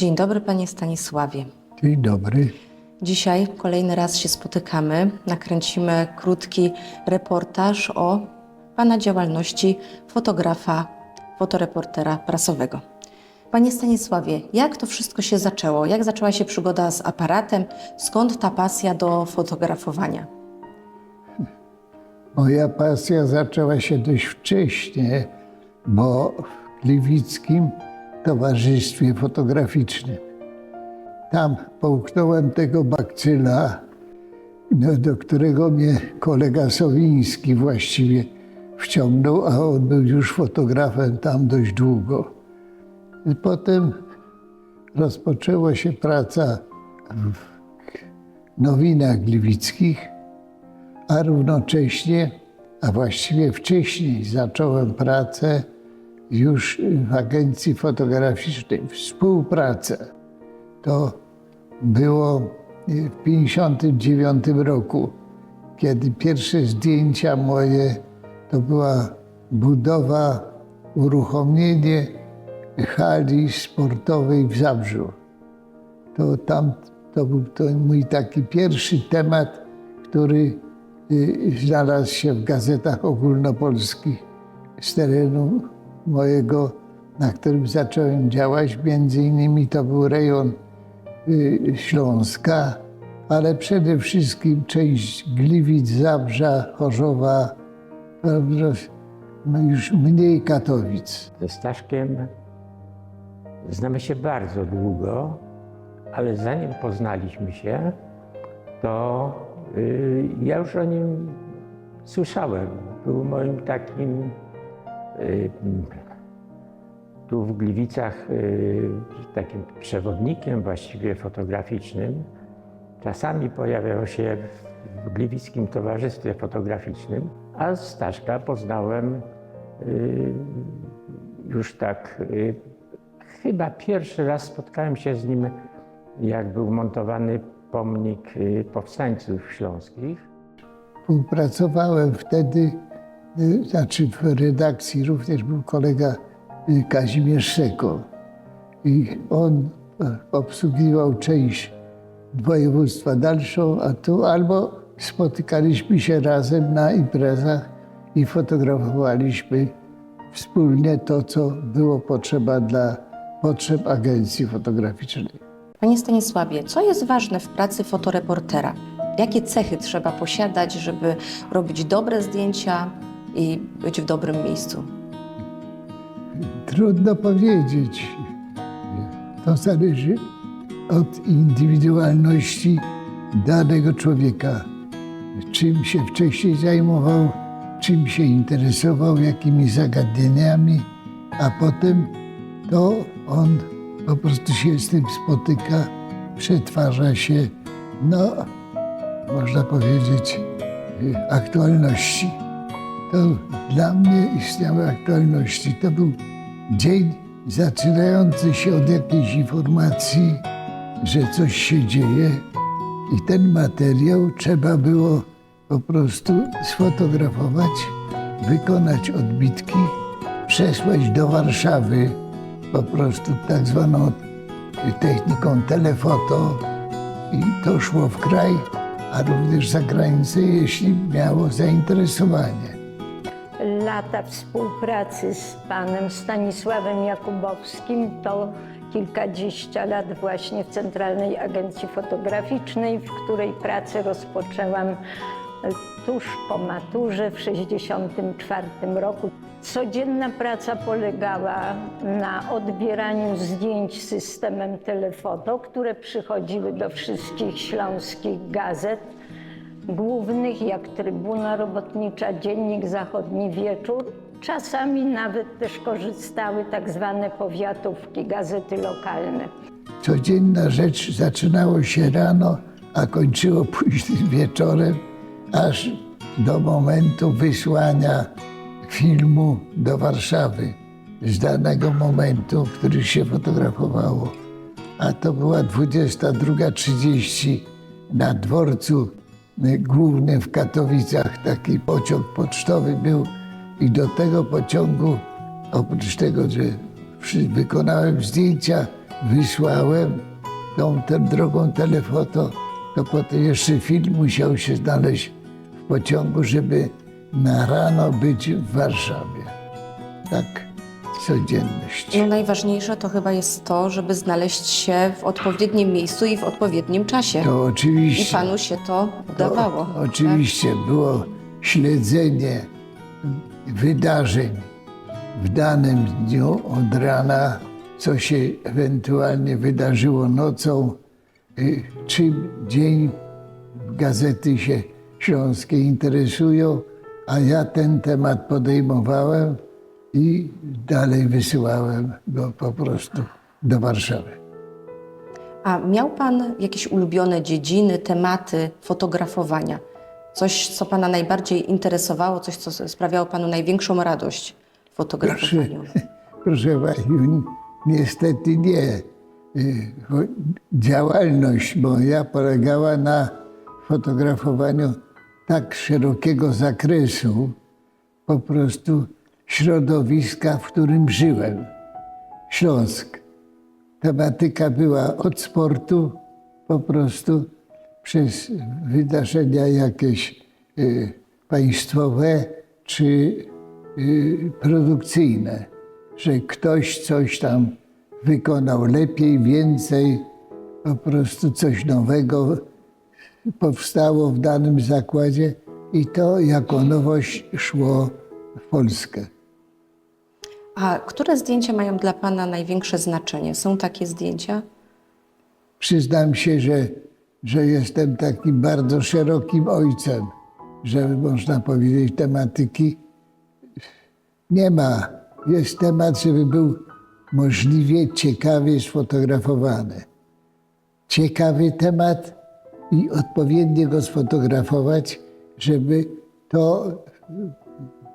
Dzień dobry, panie Stanisławie. Dzień dobry. Dzisiaj kolejny raz się spotykamy. Nakręcimy krótki reportaż o pana działalności fotografa, fotoreportera prasowego. Panie Stanisławie, jak to wszystko się zaczęło? Jak zaczęła się przygoda z aparatem? Skąd ta pasja do fotografowania? Moja pasja zaczęła się dość wcześnie, bo w Gliwickim Towarzystwie Fotograficznym. Tam połknąłem tego bakcyla, no, do którego mnie kolega Sowiński właściwie wciągnął, a on był już fotografem tam dość długo. I potem rozpoczęła się praca w nowinach gliwickich, a równocześnie, a właściwie wcześniej zacząłem pracę już w agencji fotograficznej, współpracę. To było w 1959 roku, kiedy pierwsze zdjęcia moje to była budowa, uruchomienie hali sportowej w Zabrzu. To tam to był to mój taki pierwszy temat, który y, znalazł się w gazetach ogólnopolskich z terenu mojego, na którym zacząłem działać. Między innymi to był rejon y, Śląska, ale przede wszystkim część Gliwic, Zabrza, Chorzowa, no już mniej Katowic. Ze Staszkiem znamy się bardzo długo, ale zanim poznaliśmy się, to y, ja już o nim słyszałem. Był moim takim tu w Gliwicach y, takim przewodnikiem właściwie fotograficznym. Czasami pojawiał się w Gliwickim Towarzystwie Fotograficznym, a Staszka poznałem y, już tak y, Chyba pierwszy raz spotkałem się z nim, jak był montowany pomnik y, powstańców śląskich. Współpracowałem wtedy, y, znaczy w redakcji również był kolega y, Kazimierz Szeko. I on e, obsługiwał część województwa dalszą, a tu albo spotykaliśmy się razem na imprezach i fotografowaliśmy wspólnie to, co było potrzeba dla potrzeb agencji fotograficznej. Panie Stanisławie, co jest ważne w pracy fotoreportera? Jakie cechy trzeba posiadać, żeby robić dobre zdjęcia i być w dobrym miejscu? Trudno powiedzieć. To zależy od indywidualności danego człowieka. Czym się wcześniej zajmował, czym się interesował, jakimi zagadnieniami, a potem to on po prostu się z tym spotyka, przetwarza się, no, można powiedzieć, y, aktualności. To dla mnie istniały aktualności. To był dzień zaczynający się od jakiejś informacji, że coś się dzieje i ten materiał trzeba było po prostu sfotografować, wykonać odbitki, przesłać do Warszawy po prostu tak zwaną techniką telefoto i to szło w kraj, a również za granicę, jeśli miało zainteresowanie. Lata współpracy z panem Stanisławem Jakubowskim to kilkadziesiąt lat właśnie w Centralnej Agencji Fotograficznej, w której pracę rozpoczęłam tuż po maturze w 1964 roku. Codzienna praca polegała na odbieraniu zdjęć systemem telefoto, które przychodziły do wszystkich śląskich gazet głównych, jak Trybuna Robotnicza, Dziennik Zachodni Wieczór. Czasami nawet też korzystały tak zwane powiatówki, gazety lokalne. Codzienna rzecz zaczynało się rano, a kończyło późnym wieczorem, aż do momentu wysłania filmu do Warszawy z danego momentu, który się fotografowało. A to była 22.30 na dworcu y, głównym w Katowicach. Taki pociąg pocztowy był i do tego pociągu, oprócz tego, że wykonałem zdjęcia wysłałem tą, tą drogą telefoto, to potem jeszcze film musiał się znaleźć w pociągu, żeby na rano być w Warszawie. Tak, codzienność. No najważniejsze to chyba jest to, żeby znaleźć się w odpowiednim miejscu i w odpowiednim czasie. To I oczywiście. panu się to udawało. To, oczywiście było śledzenie wydarzeń w danym dniu od rana, co się ewentualnie wydarzyło nocą, y, czym dzień gazety się śląskie interesują, a ja ten temat podejmowałem i dalej wysyłałem go po prostu do Warszawy. A miał pan jakieś ulubione dziedziny, tematy fotografowania? Coś, co pana najbardziej interesowało, coś, co sprawiało panu największą radość w fotografowaniu? Proszę Pani, niestety nie. Y, Działalność moja polegała na fotografowaniu tak szerokiego zakresu, po prostu środowiska, w którym żyłem. Śląsk. Tematyka była od sportu po prostu przez wydarzenia jakieś y, państwowe czy y, produkcyjne, że ktoś coś tam wykonał lepiej, więcej, po prostu coś nowego powstało w danym zakładzie i to jako nowość szło w Polskę. A które zdjęcia mają dla pana największe znaczenie? Są takie zdjęcia? Przyznam się, że, że jestem takim bardzo szerokim ojcem, że można powiedzieć tematyki nie ma. Jest temat, żeby był możliwie ciekawie sfotografowany. Ciekawy temat i odpowiednio go sfotografować, żeby to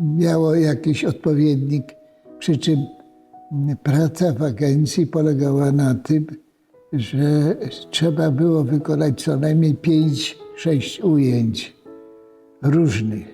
miało jakiś odpowiednik. Przy czym praca w agencji polegała na tym, że trzeba było wykonać co najmniej 5-6 ujęć różnych,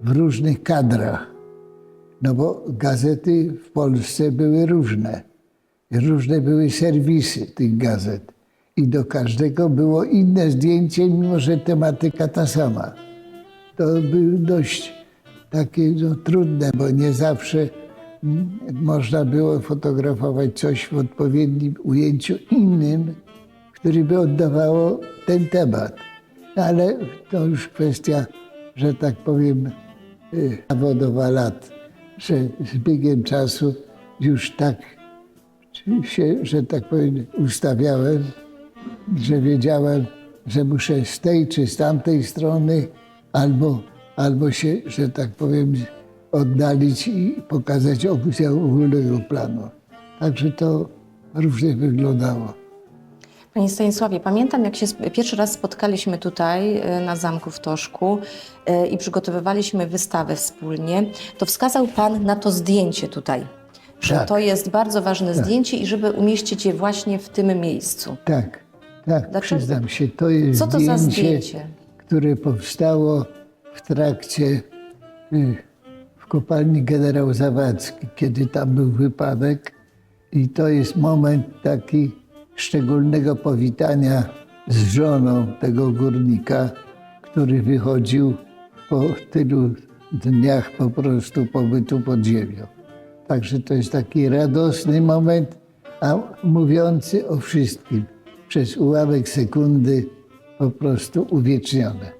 w różnych kadrach. No bo gazety w Polsce były różne. Różne były serwisy tych gazet. I do każdego było inne zdjęcie, mimo że tematyka ta sama. To było dość takie no, trudne, bo nie zawsze można było fotografować coś w odpowiednim ujęciu innym, który by oddawało ten temat. Ale to już kwestia, że tak powiem, y, zawodowa lat, że z biegiem czasu już tak się, że tak powiem, ustawiałem, że wiedziałem, że muszę z tej czy z tamtej strony albo, albo się, że tak powiem, oddalić i pokazać opcję ogólnego planu. Także to różnie wyglądało. Panie Stanisławie, pamiętam jak się pierwszy raz spotkaliśmy tutaj e, na Zamku w Toszku e, i przygotowywaliśmy wystawę wspólnie, to wskazał Pan na to zdjęcie tutaj, że Tak. to jest bardzo ważne zdjęcie i żeby umieścić je właśnie w tym miejscu. Tak, tak, Dlaczego? przyznam się, to jest Co to za zdjęcie, zdjęcie? które powstało w trakcie y, kopalni generał Zawadzki, kiedy tam był wypadek. I to jest moment taki szczególnego powitania z żoną tego górnika, który wychodził po tylu dniach po prostu pobytu pod ziemią. Także to jest taki radosny moment, a mówiący o wszystkim przez ułamek sekundy po prostu uwiecznione.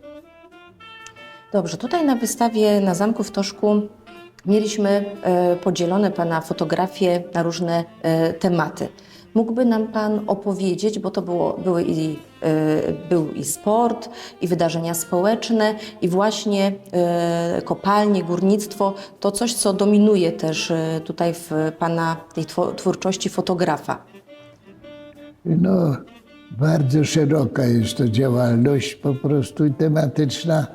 Dobrze, tutaj na wystawie na Zamku w Toszku mieliśmy e, podzielone Pana fotografie na różne e, tematy. Mógłby nam Pan opowiedzieć, bo to było, były i, e, był i sport, i wydarzenia społeczne, i właśnie kopalnie, górnictwo, to coś, co dominuje też tutaj w Pana tej twórczości fotografa. No, bardzo szeroka jest to działalność, po prostu tematyczna.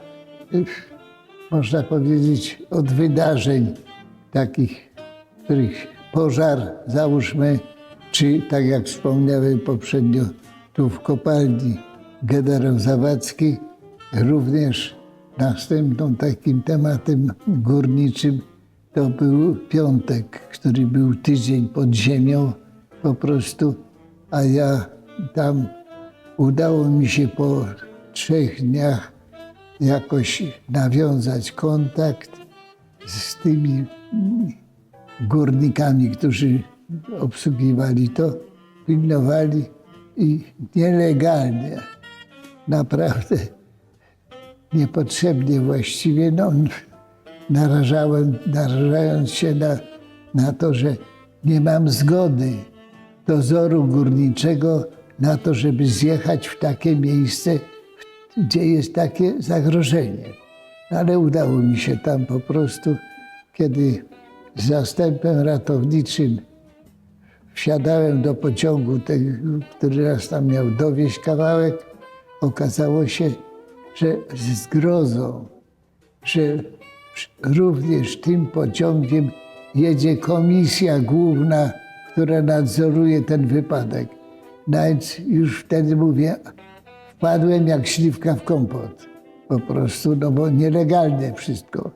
Można powiedzieć od wydarzeń takich, których pożar, załóżmy, czy tak jak wspomniałem poprzednio, tu w kopalni generał Zawadzki, również następną takim tematem górniczym to był piątek, który był tydzień pod ziemią po prostu, a ja tam udało mi się po trzech dniach jakoś nawiązać kontakt z tymi górnikami, którzy obsługiwali to, pilnowali i nielegalnie, naprawdę niepotrzebnie właściwie, no, narażałem, narażając się na, na to, że nie mam zgody dozoru górniczego na to, żeby zjechać w takie miejsce, gdzie jest takie zagrożenie. Ale udało mi się tam po prostu, kiedy z zastępem ratowniczym wsiadałem do pociągu, który nas tam miał dowieść kawałek, okazało się, że z zgrozą, że również tym pociągiem jedzie komisja główna, która nadzoruje ten wypadek. Nawet już wtedy mówię, wpadłem jak śliwka w kompot. Po prostu, no bo nielegalnie wszystko.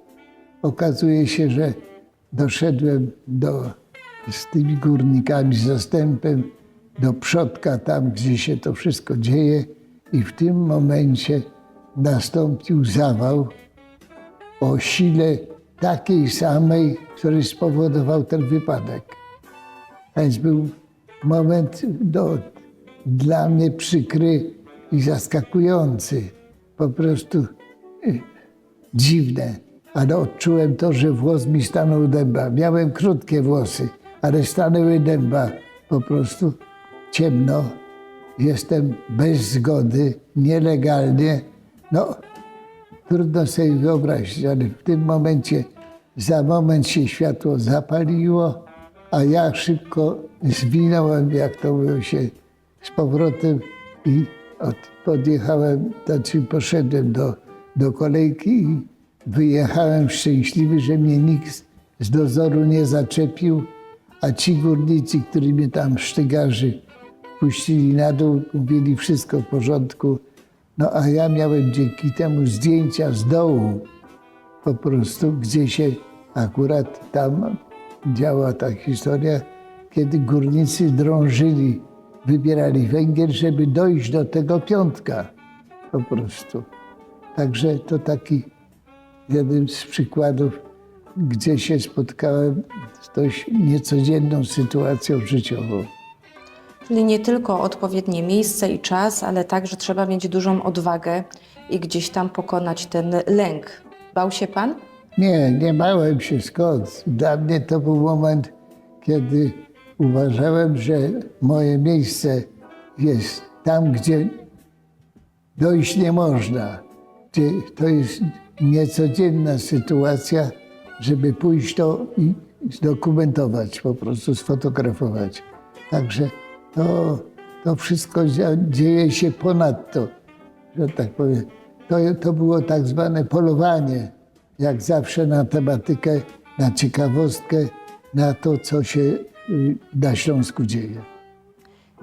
Okazuje się, że doszedłem do, z tymi górnikami, z zastępem do przodka, tam gdzie się to wszystko dzieje i w tym momencie nastąpił zawał o sile takiej samej, który spowodował ten wypadek. Więc był moment no, dla mnie przykry i zaskakujący. Po prostu y, dziwne. Ale odczułem to, że włos mi stanął dęba. Miałem krótkie włosy, ale stanęły dęba. Po prostu ciemno. Jestem bez zgody, nielegalnie. No, trudno sobie wyobrazić, ale w tym momencie, za moment się światło zapaliło, a ja szybko zwinąłem, jak to mówiło się, z powrotem i podjechałem, znaczy poszedłem do, do kolejki i wyjechałem szczęśliwy, że mnie nikt z- dozoru nie zaczepił, a ci górnicy, którzy mnie tam sztygarzy puścili na dół, mówili wszystko w porządku. No a ja miałem dzięki temu zdjęcia z dołu, po prostu, gdzie się akurat tam działa ta historia, kiedy górnicy drążyli, wybierali węgiel, żeby dojść do tego piątka po prostu. Także to taki jeden z przykładów, gdzie się spotkałem z dość niecodzienną sytuacją życiową. Czyli nie tylko odpowiednie miejsce i czas, ale także trzeba mieć dużą odwagę i gdzieś tam pokonać ten lęk. Bał się pan? Nie, nie bałem się skąd. Dla mnie to był moment, kiedy uważałem, że moje miejsce jest tam, gdzie dojść nie można. To jest niecodzienna sytuacja, żeby pójść to i zdokumentować, po prostu sfotografować. Także to, to wszystko dzieje się ponadto, że tak powiem. To, to było tak zwane polowanie, jak zawsze na tematykę, na ciekawostkę, na to, co się na Śląsku dzieje.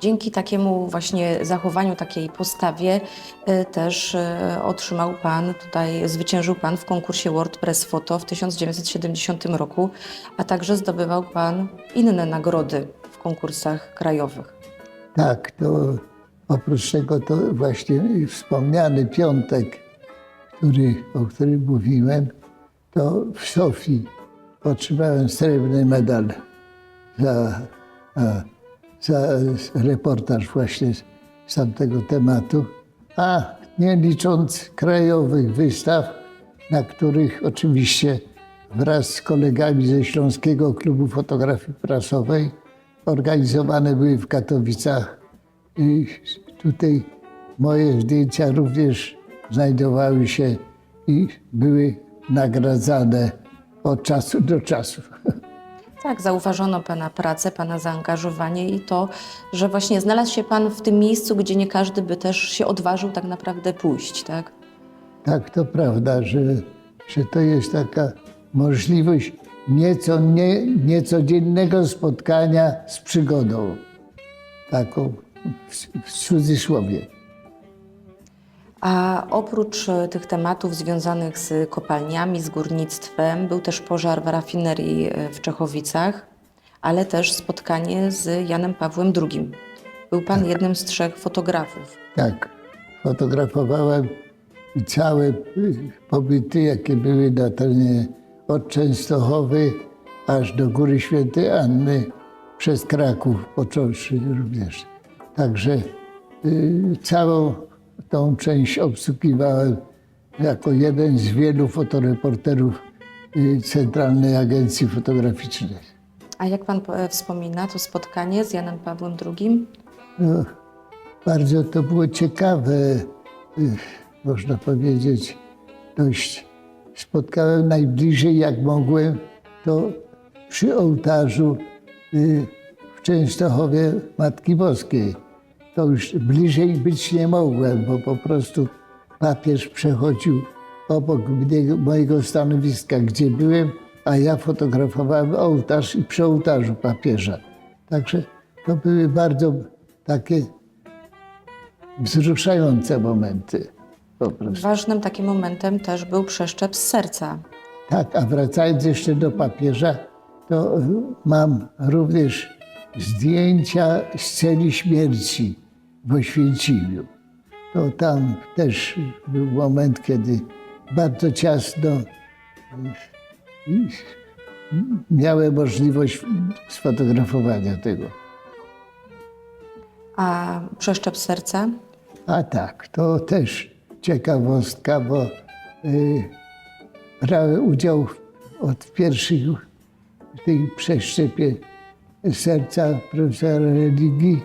Dzięki takiemu właśnie zachowaniu, takiej postawie y, też y, otrzymał Pan, tutaj zwyciężył Pan w konkursie WordPress Photo w 1970 roku, a także zdobywał Pan inne nagrody w konkursach krajowych. Tak, to oprócz tego to właśnie wspomniany piątek, który, o którym mówiłem, to w Sofii otrzymałem srebrny medal za, a, za reportaż właśnie z, z tamtego tematu, a nie licząc krajowych wystaw, na których oczywiście wraz z kolegami ze Śląskiego Klubu Fotografii Prasowej organizowane były w Katowicach. I tutaj moje zdjęcia również znajdowały się i były nagradzane od czasu do czasu. Tak, zauważono Pana pracę, Pana zaangażowanie i to, że właśnie znalazł się Pan w tym miejscu, gdzie nie każdy by też się odważył tak naprawdę pójść, tak? Tak, to prawda, że, że to jest taka możliwość nieco nie, niecodziennego spotkania z przygodą. Taką w, w cudzysłowie. A oprócz e, tych tematów związanych z kopalniami, z górnictwem, był też pożar w rafinerii e, w Czechowicach, ale też spotkanie z Janem Pawłem II. Był Pan jednym z trzech fotografów. Tak, fotografowałem całe pobyty, jakie były na terenie od Częstochowy aż do Góry Świętej Anny, przez Kraków począwszy również. Także y, całą tą część obsługiwałem jako jeden z wielu fotoreporterów y, Centralnej Agencji Fotograficznej. A jak Pan e, wspomina to spotkanie z Janem Pawłem II? No, bardzo to było ciekawe, y, można powiedzieć, dość. Spotkałem najbliżej, jak mogłem, to przy ołtarzu y, w Częstochowie Matki Boskiej. To już bliżej być nie mogłem, bo po prostu papież przechodził obok mnie, mojego stanowiska, gdzie byłem, a ja fotografowałem ołtarz i przy ołtarzu papieża. Także to były bardzo takie wzruszające momenty. Po prostu. Ważnym takim momentem też był przeszczep z serca. Tak, a wracając jeszcze do papieża, to mam również zdjęcia z celi śmierci w Oświęcimiu. To tam też był moment, kiedy bardzo ciasno y, miałem możliwość sfotografowania tego. A przeszczep serca? A tak, to też ciekawostka, bo y, brałem udział od pierwszych w tej przeszczepie serca profesora religii,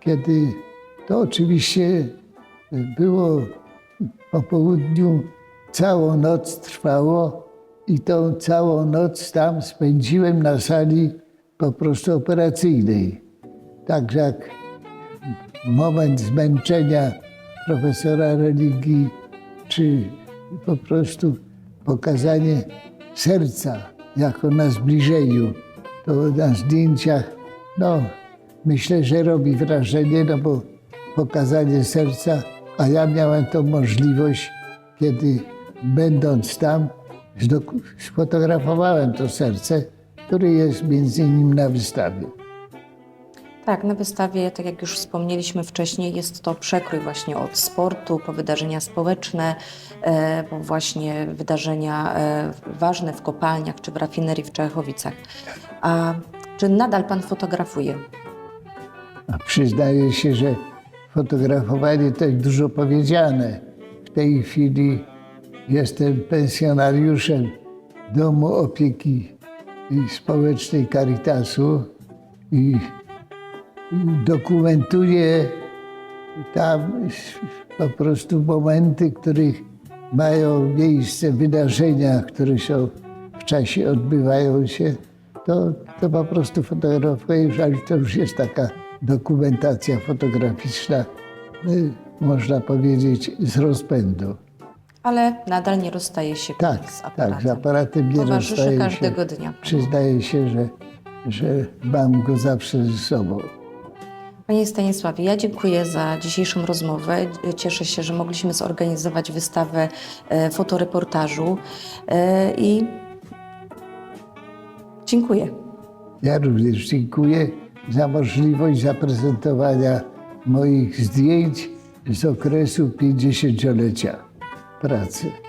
kiedy to oczywiście było po południu, całą noc trwało i tą całą noc tam spędziłem na sali po prostu operacyjnej. Także jak moment zmęczenia profesora religii, czy po prostu pokazanie serca jako na zbliżeniu, to na zdjęciach, no myślę, że robi wrażenie, no bo pokazanie serca, a ja miałem tą możliwość, kiedy będąc tam, sfotografowałem to serce, które jest między innymi na wystawie. Tak, na wystawie, tak jak już wspomnieliśmy wcześniej, jest to przekrój właśnie od sportu po wydarzenia społeczne, e, po właśnie wydarzenia e, ważne w kopalniach czy w rafinerii w Czechowicach. A czy nadal Pan fotografuje? A przyznaję się, że fotografowanie to jest dużo powiedziane. W tej chwili jestem pensjonariuszem Domu Opieki Społecznej Caritasu i dokumentuję tam po prostu momenty, których mają miejsce wydarzenia, które są w czasie odbywają się, to, to po prostu fotografuję, ale to już jest taka dokumentacja fotograficzna, y, można powiedzieć, z rozpędu. Ale nadal nie rozstaje się Tak, z tak, aparatem. z aparatem nie Towarzyszy każdego się. dnia. Przyznaję się, że, że mam go zawsze ze sobą. Panie Stanisławie, ja dziękuję za dzisiejszą rozmowę. Cieszę się, że mogliśmy zorganizować wystawę e, fotoreportażu e, i dziękuję. Ja również dziękuję za możliwość zaprezentowania moich zdjęć z okresu 50-lecia pracy.